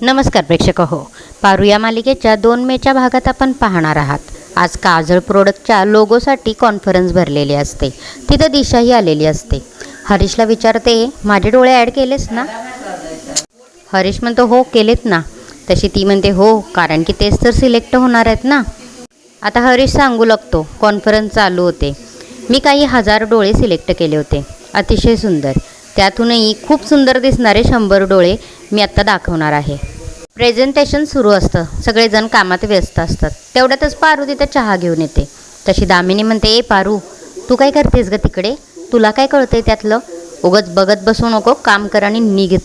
नमस्कार प्रेक्षक हो. पारू या मालिकेच्या दोन मेच्या भागात आपण पाहणार आहात. आज काजळ प्रोडक्टच्या लोगोसाठी कॉन्फरन्स भरलेली असते. तिथं दिशाही आलेली असते. हरीशला विचारते माझे डोळे ॲड केलेस ना? हरीश म्हणतो हो केलेत ना. तशी ती म्हणते हो कारण की तेच तर सिलेक्ट होणार आहेत ना? आता हरीश सांगू लागतो कॉन्फरन्स चालू होते. मी काही हजार डोळे सिलेक्ट केले होते. अतिशय सुंदर. त्यातूनही खूप सुंदर दिसणारे शंभर डोळे मी आत्ता दाखवणार आहे. प्रेझेंटेशन सुरू असतं. सगळेजण कामात व्यस्त असतात. तेवढ्यातच पारू तिथं चहा घेऊन येते. तशी दामिनी म्हणते ए पारू तू काय करतेस ग तिकडे? तुला काय कळतंय त्यातलं? उगच बघत बसू नको काम कर आणि निघ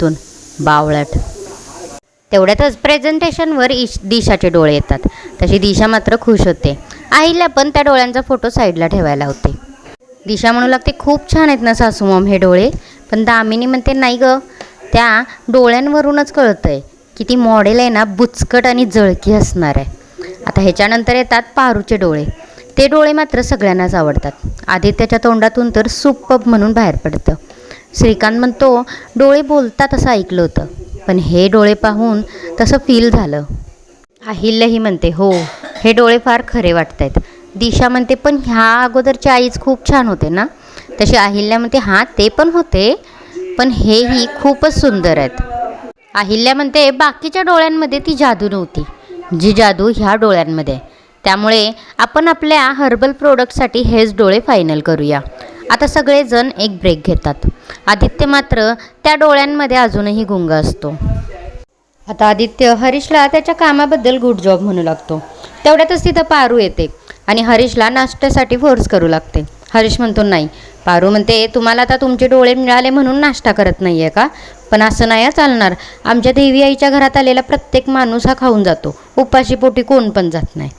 बावळट. तेवढ्यातच प्रेझेंटेशनवर इश दिशाचे डोळे येतात. तशी दिशा मात्र खुश होते. आईला पण त्या डोळ्यांचा फोटो साईडला ठेवायला होते. दिशा म्हणू लागते खूप छान आहेत ना सासू मॉम हे डोळे. पण दामिनी म्हणते नाही ग त्या डोळ्यांवरूनच कळतं आहे की ती मॉडेल आहे ना बुचकट आणि जळकी असणार आहे. आता ह्याच्यानंतर येतात पारूचे डोळे. ते डोळे मात्र सगळ्यांनाच आवडतात. आदित्याच्या तोंडातून तर सुपप म्हणून बाहेर पडतं. श्रीकांत म्हणतो डोळे बोलतात असं ऐकलं होतं पण हे डोळे पाहून तसं फील झालं. अहिल्यही म्हणते हो हे डोळे फार खरे वाटत आहेत दिशा म्हणते पण ह्या अगोदरची आईच खूप छान होते ना? तशी अहिल्या म्हणते हां ते पण होते पण हेही खूपच सुंदर आहेत. अहिल्या म्हणते बाकीच्या डोळ्यांमध्ये ती जादू नव्हती. जी जादू ह्या डोळ्यांमध्ये त्यामुळे आपण आपल्या हर्बल प्रोडक्टसाठी हेच डोळे फायनल करूया. आता सगळेजण एक ब्रेक घेतात. आदित्य मात्र त्या डोळ्यांमध्ये अजूनही गुंग असतो. आता आदित्य हरीशला त्याच्या कामाबद्दल गुड जॉब म्हणू लागतो. तेवढ्यातच तिथं पारू येते आणि हरीशला नाश्त्यासाठी फोर्स करू लागते. हरीश म्हणतो नाही पारू म्हणते तुम्हाला आता तुमचे डोळे मिळाले म्हणून नाश्ता करत नाही आहे का? पण असं नाही चालणार. आमच्या देवी आईच्या घरात आलेला प्रत्येक माणूस हा खाऊन जातो. उपाशी पोटी कोण पण जात नाही.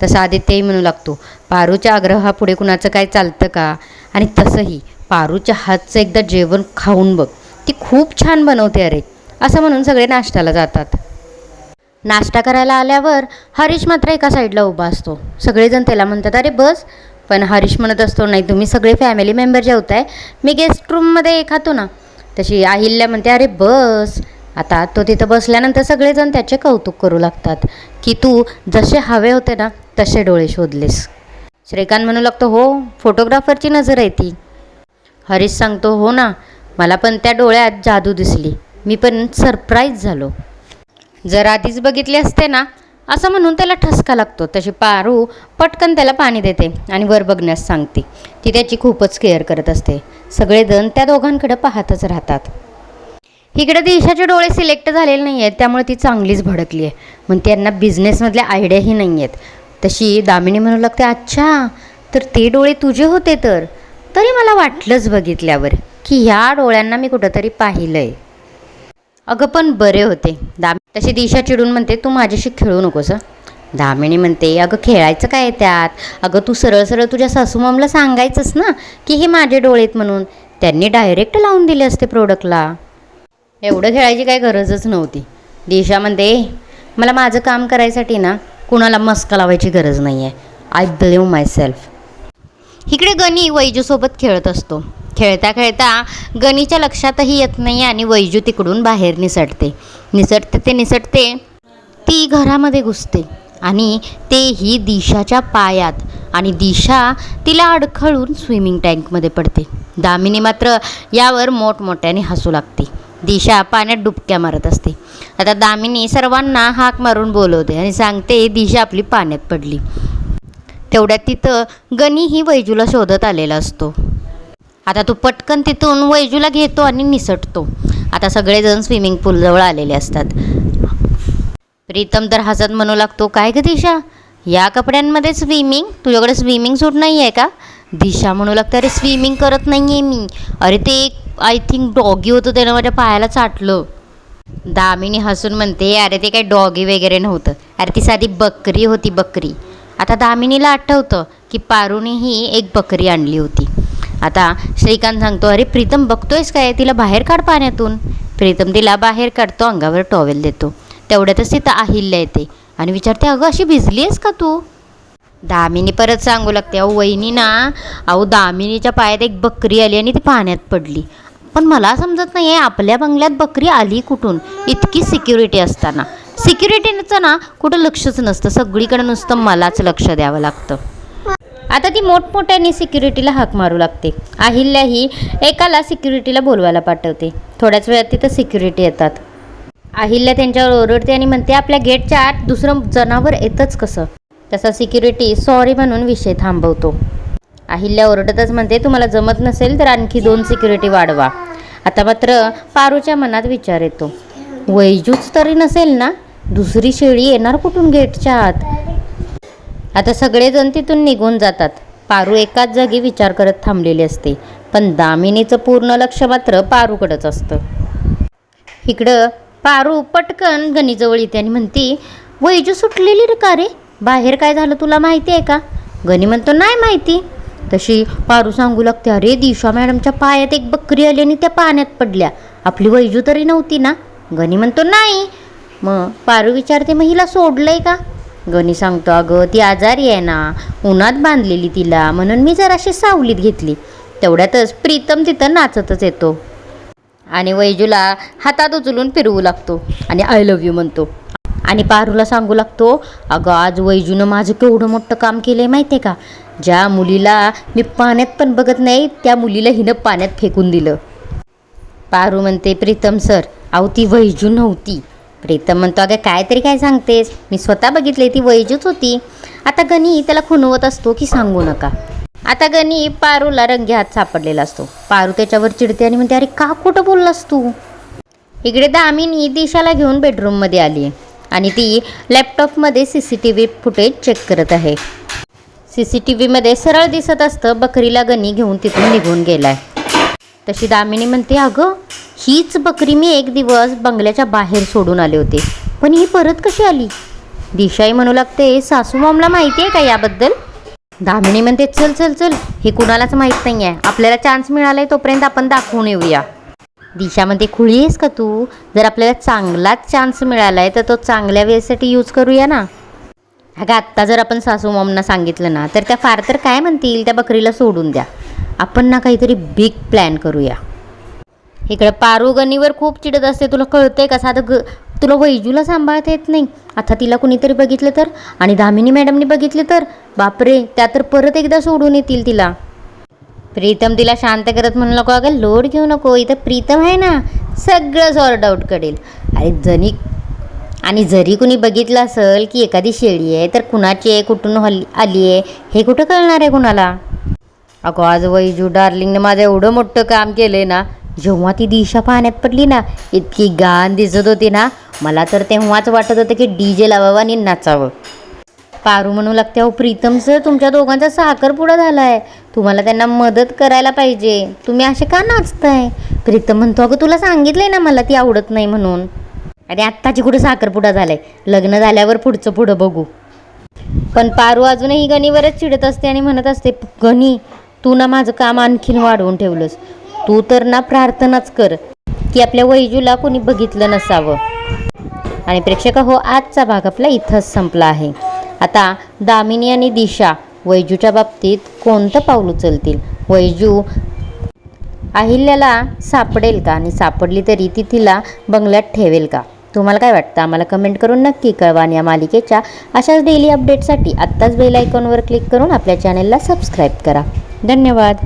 तसं आदित्यही म्हणू लागतो पारूच्या आग्रहापुढे कुणाचं काय चालतं का? आणि तसंही पारूच्या हातचं एकदा जेवण खाऊन बघ. ती खूप छान बनवते अरे. असं म्हणून सगळे नाश्त्याला जातात. नाश्ता करायला आल्यावर हरीश मात्र एका साईडला उभा असतो. सगळेजण त्याला म्हणतात अरे बस पण हरीश म्हणत असतो नाही तुम्ही सगळे फॅमिली मेंबर जेवताय मी गेस्ट रूममध्ये खातो ना. तशी अहिल्या म्हणते अरे बस. आता तो तिथं बसल्यानंतर सगळेजण त्याचे कौतुक करू लागतात की तू जसे हवे होते ना तसे डोळे शोधलेस. श्रीकांत म्हणू लागतो हो फोटोग्राफरची नजर आहे ती. हरीश सांगतो हो ना मला पण त्या डोळ्यात जादू दिसली. मी पण सरप्राईज झालो. जर आधीच बघितले असते ना असं म्हणून त्याला ठसका लागतो. तशी पारू पटकन त्याला पाणी देते आणि वर बघण्यास सांगते. ती त्याची खूपच केअर करत असते. सगळेजण त्या दोघांकडे पाहतच राहतात. इकडे दिशाचे डोळे सिलेक्ट झालेले नाही आहेत त्यामुळे ती चांगलीच भडकली आहे मग त्यांना बिझनेसमधल्या आयडियाही नाही आहेत तशी दामिनी म्हणू लागते अच्छा तर ते डोळे तुझे होते तर? तरी मला वाटलंच बघितल्यावर की ह्या डोळ्यांना मी कुठंतरी पाहिलं आहे अगं पण बरे होते. दाम तशी दिशा चिडून म्हणते तू माझ्याशी खेळू नकोस दामिनी म्हणते अगं खेळायचं काय त्यात? अगं तू सरळ सरळ तुझ्या सासूमामला सांगायचंस ना की हे माझे डोळेत म्हणून. त्यांनी डायरेक्ट लावून दिले असते प्रोडक्टला. एवढं खेळायची काही गरजच नव्हती. दिशा म्हणते मला माझं काम करायसाठी ना कुणाला मस्का लावायची गरज नाही आहे आय बिलीव्ह माय सेल्फ इकडे गणी वैजूसोबत खेळत असतो. खेळता खेळता गणीच्या लक्षातही येत नाही आणि वैजू तिकडून बाहेर निसटते. निसटते ते निसटते ती घरामध्ये घुसते आणि तेही दिशाच्या पायात आणि दिशा तिला अडखळून स्विमिंग टँकमध्ये पडते. दामिनी मात्र यावर मोठमोठ्याने हसू लागते. दिशा पाण्यात डुबक्या मारत असते. आता दामिनी सर्वांना हाक मारून बोलवते आणि सांगते दिशा आपली पाण्यात पडली. तेवढ्यात तिथं गणी ही वैजूला शोधत आलेला असतो. आता तो पटकन तिथून वैजूला घेतो आणि निसटतो. आता सगळेजण स्विमिंग पूलजवळ आलेले असतात. प्रीतम तर हसत म्हणू लागतो काय ग दिशा? या कपड्यांमध्ये स्विमिंग तुझ्याकडे स्विमिंग सूट नाही आहे का? दिशा म्हणू लागतं अरे स्विमिंग करत नाही आहे मी. अरे ते एक आय थिंक डॉगी होतं त्यानं माझ्या पायाला चाटलं. दामिनी हसून म्हणते अरे ते काही डॉगी वगैरे नव्हतं. अरे ती साधी बकरी होती बकरी. आता दामिनीला आठवतं की पारूनेही एक बकरी आणली होती. आता श्रीकांत सांगतो अरे प्रीतम बघतोयस काय? तिला बाहेर काढ पाण्यातून. प्रीतम तिला बाहेर काढतो अंगावर टॉवेल देतो. तेवढ्यातच तिथं अहिल्या येते आणि विचारते अगं अशी भिजली आहेस का तू? दामिनी परत सांगू लागते अहो वहिनी ना अहो दामिनीच्या पायात एक बकरी आली आणि ती पाण्यात पडली. पण मला समजत नाही आहे आपल्या बंगल्यात बकरी आली कुठून? इतकी सिक्युरिटी असताना. सिक्युरिटीचं ना कुठं लक्षच नसतं. सगळीकडे नुसतं मलाच लक्ष द्यावं लागतं. आता ती मोठमोठ्याने सिक्युरिटीला हाक मारू लागते. अहिल्या ही एकाला सिक्युरिटीला बोलवायला पाठवते. थोड्याच वेळात तिथं सिक्युरिटी येतात. अहिल्या त्यांच्यावर ओरडते आणि म्हणते आपल्या गेटच्या आत दुसरं जनावर येतच कसं? तसा सिक्युरिटी सॉरी म्हणून विषय थांबवतो. अहिल्या ओरडतच म्हणते तुम्हाला जमत नसेल तर आणखी दोन सिक्युरिटी वाढवा. आता मात्र पारूच्या मनात विचार येतो. वैजूच तरी नसेल ना? दुसरी शेळी येणार कुठून गेटच्या आत? आता सगळेजण तिथून निघून जातात. पारू एकाच जागी विचार करत थांबलेली असते पण दामिनीचं पूर्ण लक्ष मात्र पारूकडंच असतं. इकडं पारू पटकन गणीजवळ येते आणि म्हणती वैजू सुटलेली रे का रे? बाहेर काय झालं तुला माहिती आहे का? गणी म्हणतो नाही माहिती. तशी पारू सांगू लागते अरे दिशा मॅडमच्या पायात एक बकरी आली आणि त्या पाण्यात पडल्या. आपली वैजू तरी नव्हती ना? गणी म्हणतो नाही. मग पारू विचारते मग हिला सोडलंय का? गणी सांगतो अगं ती आजारी आहे ना उन्हात बांधलेली तिला म्हणून मी जराशी सावलीत घेतली. तेवढ्यातच प्रीतम तिथं नाचतच येतो. आणि वैजूला हातात उचलून फिरवू लागतो आणि आय लव्ह यू म्हणतो. आणि पारूला सांगू लागतो अगं आज वैजूनं माझं केवढं मोठं काम केलं आहे माहिती आहे का? ज्या मुलीला मी पाण्यात पण बघत नाही त्या मुलीला हिनं पाण्यात फेकून दिलं. पारू म्हणते प्रीतम सर अहो ती वैजू नव्हती. प्रीतम म्हणतो अगं काय तरी काय सांगतेस? मी स्वतः बघितले ती वैजूच होती. आता गणी त्याला खुणवत असतो की सांगू नका. आता गणी पारूला रंगी हात सापडलेला असतो. पारू त्याच्यावर चिडते आणि म्हणते अरे का खोटं बोललास तू? इकडे दामिनी दिशाला घेऊन बेडरूममध्ये आली आणि ती लॅपटॉपमध्ये C C T V footage check करत आहे. सी सी टी व्हीमध्ये सरळ दिसत असतं बकरीला गणी घेऊन तिथून निघून गेलाय. तशी दामिनी म्हणते अगं हीच बकरी मी एक दिवस बंगल्याच्या बाहेर सोडून आले होते. पण ही परत कशी आली? दिशाई म्हणू लागते सासू मामला माहिती आहे का याबद्दल? दामिनी म्हणते चल चल चल हे कुणालाच माहीत नाही आहे आपल्याला चान्स मिळालाय तोपर्यंत आपण दाखवून येऊया. दिशा म्हणते खुळी आहेस का तू? जर आपल्याला चांगलाच चान्स मिळालाय तर तो चांगल्या वेळेसाठी यूज करूया ना. अगं आत्ता जर आपण सासू मॉमना सांगितलं ना तर त्या फार तर काय म्हणतील? त्या बकरीला सोडून द्या. आपण ना काहीतरी बिग प्लॅन करूया. इकडे पारू गणीवर खूप चिडत असते. तुला कळतंय का? साधं ग तुला वैजूला सांभाळता येत नाही. आता तिला कुणीतरी बघितलं तर? आणि दामिनी मॅडमनी बघितलं तर? बापरे त्या तर परत एकदा सोडून येतील तिला. प्रीतम तिला शांत करत म्हणू नको अगं लोड घेऊ नको. इथं प्रीतम आहे ना सगळं सॉर्ट आऊट करेल. अरे जणी आणि जरी कुणी बघितलं असेल की एखादी शेळी आहे तर कुणाची आहे कुठून हल्ली आली आहे हे कुठं कळणार आहे कुणाला? अगं आज वैजू डार्लिंगने माझं एवढं मोठं काम केलं आहे ना जेव्हा ती दिशा पाण्यात पडली ना इतकी गाण दिसत होती ना मला तर तेव्हाच वाटत होतं की डी जे लावावं आणि नाचावं. पारू म्हणू लागते अहो प्रीतम सर तुमच्या दोघांचा साखरपुडा झाला आहे तुम्हाला त्यांना मदत करायला पाहिजे. तुम्ही असे का नाचताय? प्रीतम म्हणतो अगं तुला सांगितलंय ना मला ती आवडत नाही म्हणून. अरे आत्ताची कुठं साखरपुडा झालाय? लग्न झाल्यावर पुढचं पुढं बघू. पण पारू अजूनही गणीवरच चिडत असते आणि म्हणत असते गणी तू ना माझं काम आणखीन वाढवून ठेवलंस. तू तर ना प्रार्थनाच कर की आपल्या वैजूला कोणी बघितलं नसावं. आणि प्रेक्षक हो आजचा भाग आपला इथंच संपला आहे. आता दामिनी आणि दिशा वैजूच्या बाबतीत कोणतं पाऊल उचलतील? वैजू अहिल्याला सापडेल का? आणि सापडली तरी ती तिला बंगल्यात ठेवेल का? तुम्हाला काय वाटतं? आम्हाला कमेंट करून नक्की कळवा. आणि या मालिकेच्या अशाच डेली अपडेटसाठी आत्ताच बेल आयकॉनवर क्लिक करून आपल्या चॅनेलला सबस्क्राईब करा. धन्यवाद.